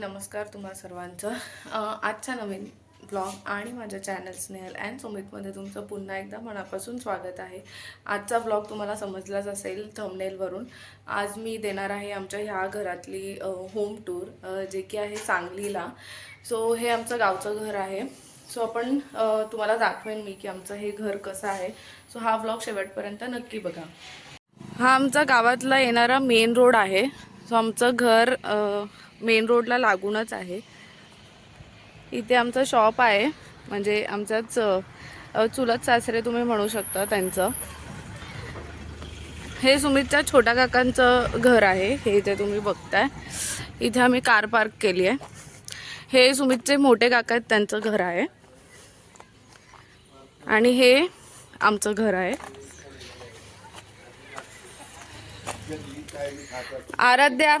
नमस्कार तुम्हा सर्वांचं. आजचा आजच्या नवीन ब्लॉग आणि माझ्या चॅनल स्नेहल अँड सुमितमध्ये तुमचं पुन्हा एकदा मनापासून स्वागत आहे. आजचा ब्लॉग तुम्हाला समजलाच असेल थंबनेलवरून आज मी देणार आहे आमच्या ह्या घरातली होम टूर जे की आहे सांगलीला. सो हे आमचं गावचं घर आहे. सो आपण तुम्हाला दाखवेन मी की आमचं हे घर कसं आहे. सो हा ब्लॉग शेवटपर्यंत नक्की बघा. हा आमचा गावातला येणारा मेन रोड आहे. सो आमचं घर मेन रोडला लागूनच आहे. इथे आमचं शॉप आहे. म्हणजे आमच्याच चुलत सासरे तुम्ही म्हणू शकता त्यांचं. हे सुमितच्या छोट्या काकांचं घर आहे. हे इथे तुम्ही बघताय. इथे आम्ही कार पार्क केली आहे. हे सुमितचे मोठे काका आहेत त्यांचं घर आहे. आणि हे आमचं घर आहे. आराध्या.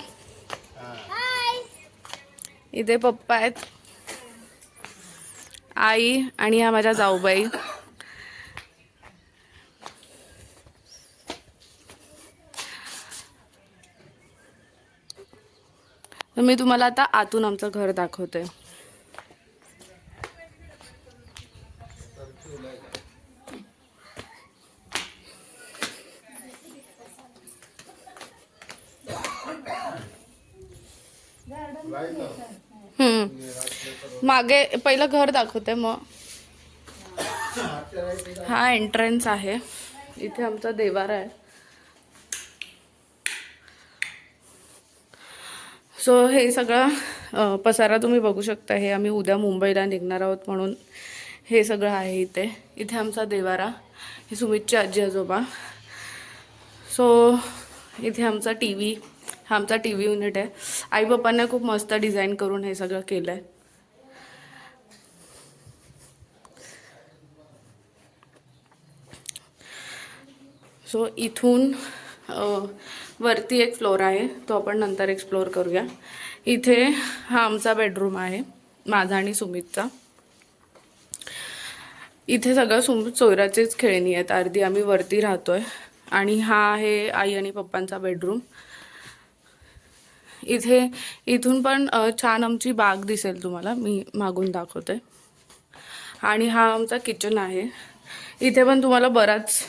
इथे पप्पा आहेत. आई आणि ह्या माझ्या जाऊबाई. तर मी तुम्हाला आता आतून आमचं घर दाखवते हम्म. मागे पहिलं घर दाखवते मग. हा एंट्रन्स आहे. इथे आमचा देवारा आहे. सो हे सगळं पसारा तुम्ही बघू शकता. हे आम्ही उद्या मुंबईला निघणार आहोत म्हणून हे सगळं आहे इथे. इथे आमचा देवारा. हे सुमितचे आजी आजोबा. सो इथे आमचा टी व्ही हा आमचा टी व्ही युनिट आहे. आई बापांना खूप मस्त डिझाईन करून हे सगळं केलं आहे सो इथून वरती एक फ्लोर आहे तो आपण नंतर एक्सप्लोअर करूया. इथे हा आमचा बेडरूम आहे माझा आणि सुमितचा. इथे सगळं सुमित सोयराचेच खेळणी आहेत अर्धी आम्ही वरती राहतो आहे आणि हा आहे आई आणि पप्पांचा बेडरूम इथे इथून पण छान आमची बाग दिसेल तुम्हाला मी मागून दाखवते. आणि हा आमचा किचन आहे. इथे पण तुम्हाला बराच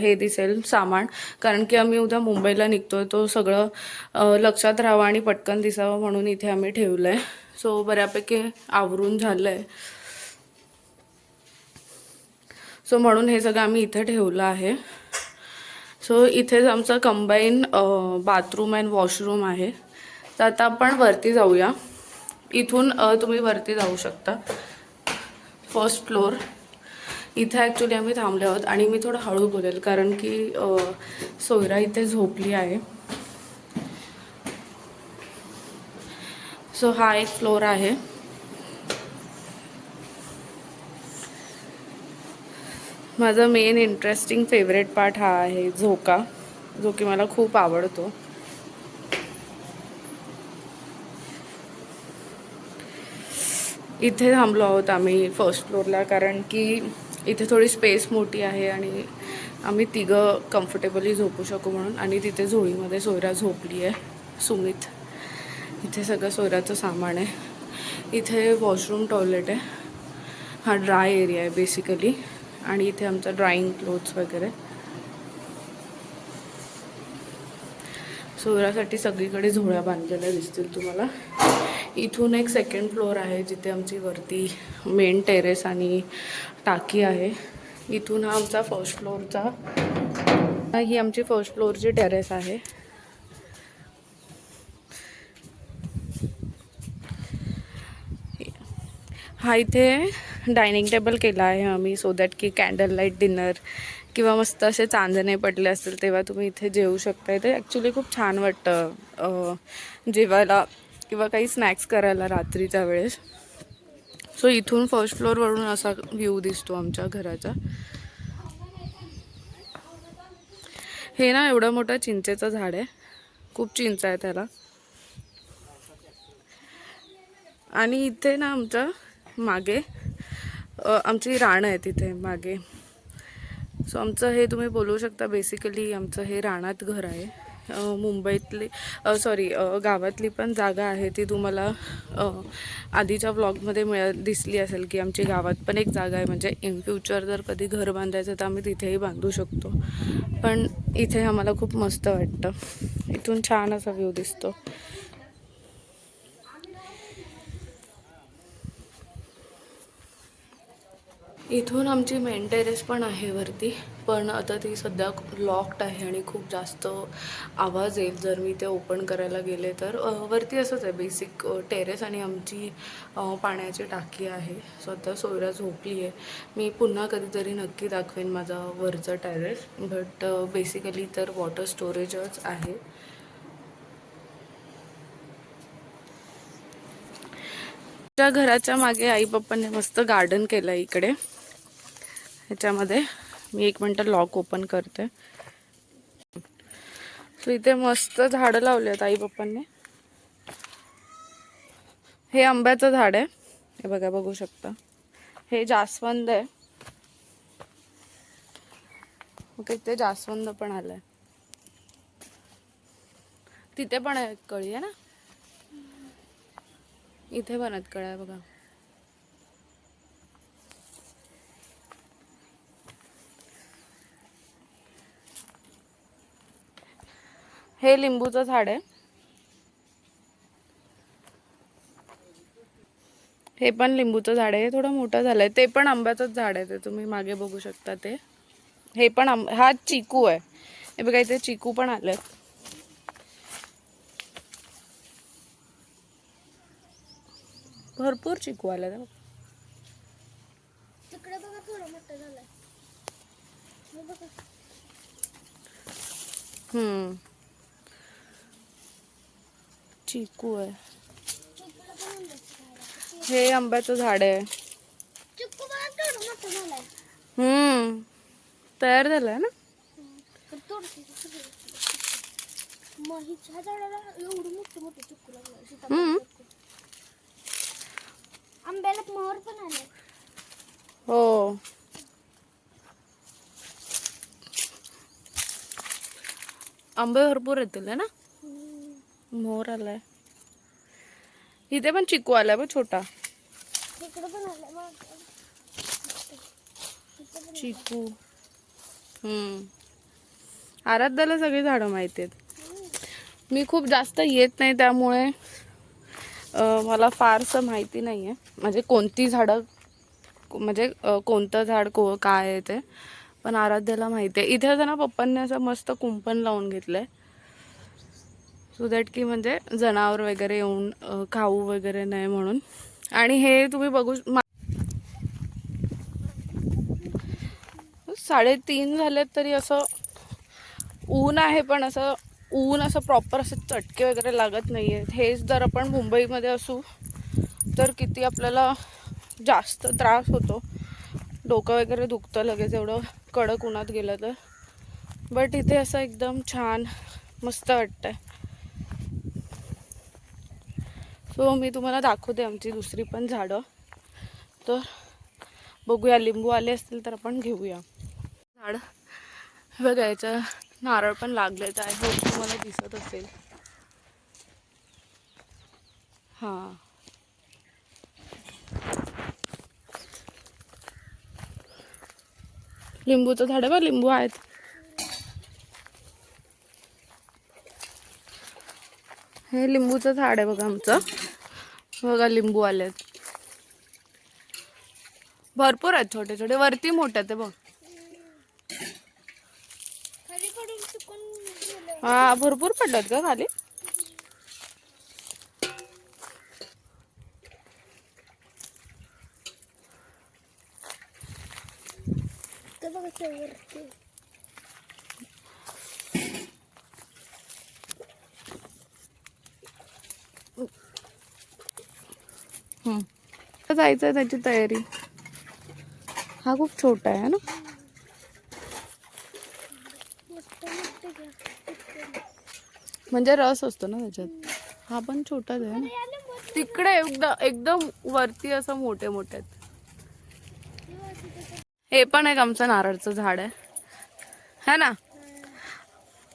हे दिसेल सामान. कारण की आम्ही उद्या मुंबईला निघतोय तो सगळं लक्षात राहावं आणि पटकन दिसावं म्हणून इथे आम्ही ठेवलं आहे सो बऱ्यापैकी आवरून झालं आहे सो म्हणून हे सगळं आम्ही इथे ठेवलं आहे. सो इथेच आमचं कंबाईन बाथरूम अँड वॉशरूम आहे. तर आता आपण वरती जाऊया. इथून तुम्ही वरती जाऊ शकता. फर्स्ट फ्लोअर इथं ॲक्च्युली आम्ही थांबले आहोत आणि मी थोडं हळू बोलेल कारण की सोयरा इथे झोपली आहे. सो हा एक फ्लोर आहे. माझा मेन इंटरेस्टिंग फेवरेट पार्ट हा आहे झोका जो की मला खूप आवडतो. इथे थांबलो आहोत आम्ही फर्स्ट फ्लोअरला कारण की इथे थोडी स्पेस मोठी आहे आणि आम्ही तिघं कम्फर्टेबली झोपू शकू म्हणून. आणि तिथे झोळीमध्ये सोयरा झोपली आहे सुमित. इथे सगळं सोयराचं सामान आहे. इथे वॉशरूम टॉयलेट आहे. हा ड्राय एरिया आहे बेसिकली आणि इथे आमचा ड्राईंग क्लोथ्स वगैरे. सोयरासाठी सगळीकडे झोळ्या बांधलेल्या दिसतील तुम्हाला. इथून एक सेकंड फ्लोअर आहे जिथे आमची वरती मेन टेरेस आणि टाकी आहे. इथून हा आमचा फर्स्ट फ्लोअरचा ही आमची फर्स्ट फ्लोअरची टेरेस आहे. हा इथे डायनिंग टेबल केला आहे आम्ही सो दॅट की कॅन्डल लाइट डिनर किंवा मस्त असे चांदणे पडले असतील तेव्हा तुम्ही इथे जेवू शकता इथे ॲक्च्युली खूप छान वाटतं जेवायला. किंवा काही स्नॅक्स करायला रात्रीच्या वेळेस. सो इथून फर्स्ट फ्लोअरवरून असा व्ह्यू दिसतो आमच्या घराचा. हे ना एवढं मोठं चिंचेचं झाड आहे. खूप चिंच आहे त्याला. आणि इथे ना आमच्या मागे आमची राणं आहे तिथे मागे. सो आमचं हे तुम्ही बोलू शकता बेसिकली आमचं हे रानात घर आहे. मुंबईतली सॉरी गावातली पण जागा आहे ती तुम्हाला आधीच्या ब्लॉगमध्ये मिळ दिसली असेल की आमची गावात पण एक जागा आहे. म्हणजे इन फ्युचर जर कधी घर बांधायचं तर आम्ही तिथेही बांधू शकतो. पण इथे आम्हाला खूप मस्त वाटतं. इथून छान असा व्ह्यू दिसतो. इथून आमची मेन टेरेस पण आहे वरती पण आता ती सध्या लॉक्ड आहे आणि खूप जास्त आवाज येईल. जर मी ते ओपन करायला गेले तर वरती असंच आहे बेसिक टेरेस आणि आमची पाण्याची टाकी आहे. स्वतः सोयरा झोपली आहे मी पुन्हा कधीतरी नक्की दाखवेन माझा वरचं टेरेस बट बेसिकली तर वॉटर स्टोरेजच आहे. घराच्या मागे आई पप्पाने मस्त गार्डन केलं आहे इकडे. ह्याच्यामध्ये मी एक मिनटं लॉक ओपन करते. सो इथे मस्त झाडं लावली आहेत आई पप्पांनी हे आंब्याचं झाड आहे. हे बघा बघू शकता. हे जास्वंद आहे. ओके इथे जास्वंद पण आलंय. तिथे पण आहे कळी आहे ना? इथे पण आहेत कळ्या बघा. हे लिंबूचं झाड आहे. हे पण लिंबूचं झाड आहे. हे थोडं मोठं झालंय. ते पण आंब्याचंच झाड आहे ते. तुम्ही मागे बघू शकता ते. हे पण आंब हा चिकू आहे. हे बघा इथे चिकू पण आले भरपूर चिकू आले तिकडे बघा थोडं मोठं झालंय. बघा. हम्म. चिकू आहे. चिकूला पण आंब्याचं झाड आहे. हे आंब्याचं झाड आहे हम्म. तयार झालंय ना. आंब्याला मोहर पण आले हो. आंबे भरपूर येतील है ना? मोर आलाय. इथे पण चिकू आलाय बघ छोटा. चिकू. हम्म. आराध्याला सगळी झाडं माहिती आहेत. मी खूप जास्त येत नाही त्यामुळे मला फारसं माहिती नाही आहे म्हणजे कोणती झाडं म्हणजे कोणतं झाड को काय आहे ते. पण आराध्याला माहिती आहे. इथे ना पप्पांनी असं मस्त कुंपण लावून घेतलं आहे सो दॅट की म्हणजे जनावर वगैरे येऊन खाऊ वगैरे नाही म्हणून. आणि हे तुम्ही बघू साडेतीन झालेत तरी असं ऊन आहे पण असं ऊन असं प्रॉपर असं चटके वगैरे लागत नाही आहेत हेच जर आपण मुंबईमध्ये असू तर किती आपल्याला जास्त त्रास होतो. डोकं वगैरे दुखतं लगेच एवढं कडक उन्हात गेलं तर. बट इथे असं एकदम छान मस्त वाटतं आहे सो मी तुम्हाला दाखवते आमची दुसरी पण झाडं. तर बघूया लिंबू आले असतील तर आपण घेऊया. झाड. बघा याचं नारळ पण लागलेत आहे होप तुम्हाला दिसत असेल. हां. लिंबूचं झाड बा बघ लिंबू आहेत. हे लिंबूचं झाड आहे बघा आमचं. बघा लिंबू आले भरपूर आहेत छोटे छोटे. वरती मोठे आहेत बघ. हा भरपूर पडतात का खाली. बघा ते वरती हम्म. आता जायचं आहे त्याची तयारी. हा खूप छोटा आहे ना? म्हणजे रस असतो ना त्याच्यात. हा पण छोटाच आहे ना? तिकडे एकदम एकदम वरती असं मोठे मोठे आहेत. हे पण एक आमचं नारळचं झाड आहे. है ना?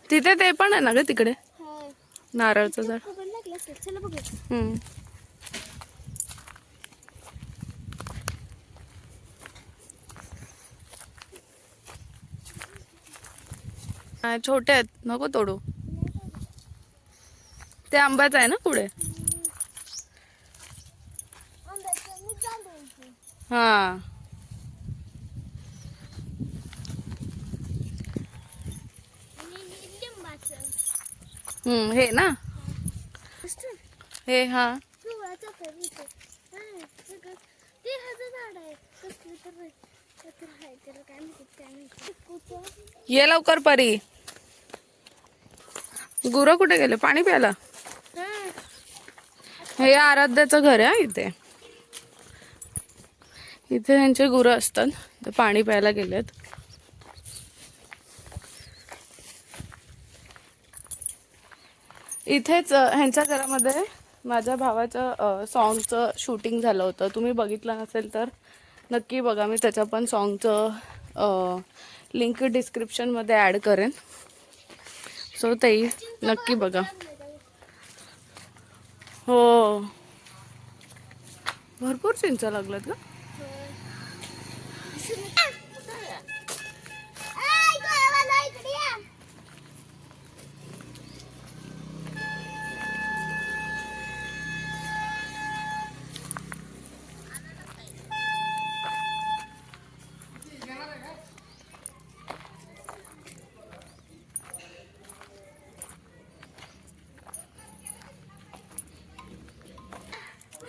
तिथे ते पण आहे ना ग तिकडे? हाय नारळचं झाड. हम्म. छोटे आहेत. नको तोडू. ते आंब्याच आहे ना पुढे? हा. हम्म हे ना? हे हा. ये लवकर परी. गुरं कुठे गेले? पाणी प्यायला? हे आराध्याचं घर आहे इथे. इथे ह्यांचे गुरं असतात. ते पाणी प्यायला गेलेत. इथेच ह्यांच्या घरामध्ये माझ्या भावाचं सॉन्गचं शूटिंग झालं होतं. तुम्ही बघितलं नसेल तर नक्की बघा. मी त्याच्या पण सॉन्गचं लिंक डिस्क्रिप्शनमध्ये ॲड करेन. सो ताई नक्की बघा. हो. भरपूर चिंचा लागलात का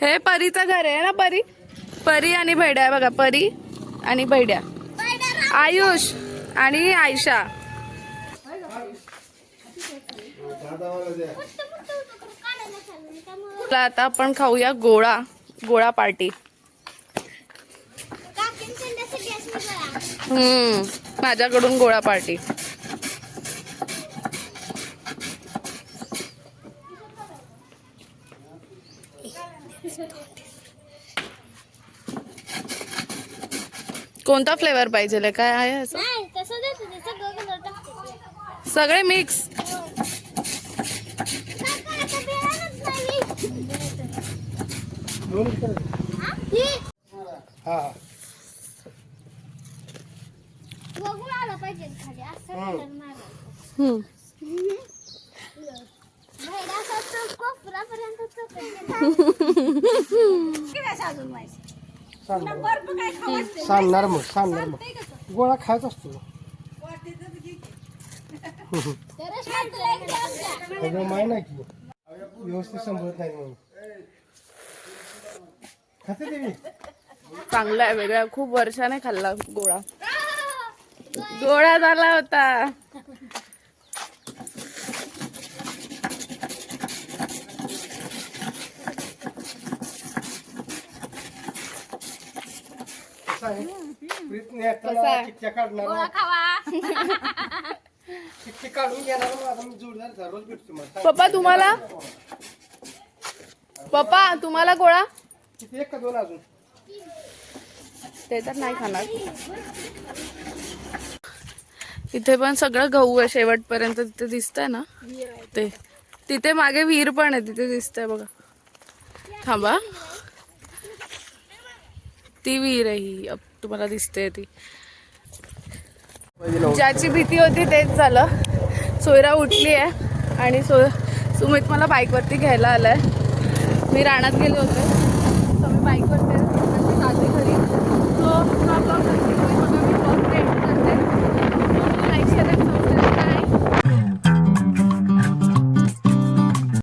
हे परीचं घर आहे ना परी? परी आणि भैड्या बघा परी आणि भैड्या. आयुष आणि आयशा. आता आपण खाऊया गोळा गोळा पार्टी. हम्म माझ्याकडून गोळा पार्टी. कोणता फ्लेवर पाहिजे काय आहे असं नाही तसं देतो ते सगळं कलर टाकते सगळे मिक्स? ही. बघून आला पाहिजे खाली असं कलर मारायचा. हम्म. बाहेर असा तो कोपरापर्यंत चौकट सांगणार मग सांगणार मग. गोळा खायचा असतो माय नाही की. व्यवस्थित सांभाळत नाही म्हणून. खाते देवी चांगला आहे वेगळा. खूप वर्षाने खाल्ला गोळा. गोळा झाला होता. आहे प्रीत कसा नेताना आहे? चिठ्ठ्या काढणार खावा. चिठ्ठी काढून घेणार मग. आता मी जोडदार दररोज भेटतो मग पप्पा तुम्हाला? पप्पा तुम्हाला गोळा? किती एक का दोन अजून? ते तर नाही खाणार. इथे पण सगळं गहू आहे शेवटपर्यंत. तिथे दिसतंय ना? ते. तिथे मागे विहीर पण आहे. तिथे दिसतंय बघा. थांबा. ती विहीर आहे ही. अप- तुम्हाला दिसते ती. ज्याची भीती होती तेच झालं. सोयरा उठली आहे आणि सो सुमित मला बाईकवरती घ्यायला आलाय. मी रानात गेले होते.